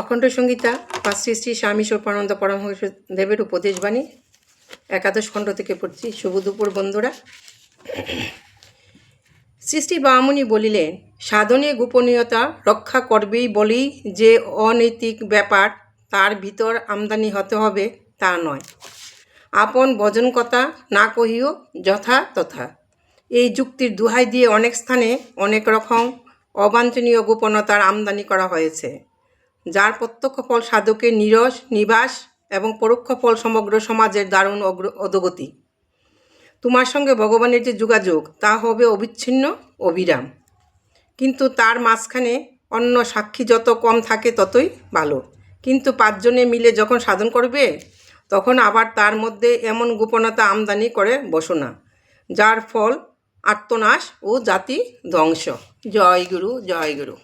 অখণ্ড সংগীতা শ্রী শ্রী স্বামী সোপানন্দ পরমহংস দেবের উপদেশবাণী, একাদশ খণ্ড থেকে পড়ছি, শুভ দুপুর বন্ধুরা। সৃষ্টি বামুনি বলিলেন, সাধনে গোপনীয়তা রক্ষা করবেই বলেই যে অনৈতিক ব্যাপার, তার ভিতর আমদানি হতে হবে তা নয়। আপন ভজন কথা না কহিও যথা তথা। এই যুক্তির দুহাই দিয়ে অনেক স্থানে অনেক রকম অবাঞ্ছনীয় গোপনতার আমদানি করা হয়েছে। যার প্রত্যক্ষ ফল সাধকের নিরস, নিবাস এবং পরোক্ষ ফল সমগ্র সমাজের দারুণ অগ্র- অধোগতি। তোমার সঙ্গে ভগবানের যে যোগাযোগ, তা হবে অবিচ্ছিন্ন অবিরাম। কিন্তু তার মাঝখানে অন্য সাক্ষী যত কম থাকে ততই ভালো। কিন্তু পাঁচজনে মিলে যখন সাধন করবে, তখন আবার তার মধ্যে এমন গোপনতা আমদানি করে বসো না যার ফল আত্মনাশ ও জাতি ধ্বংস। জয় গুরু জয় গুরু।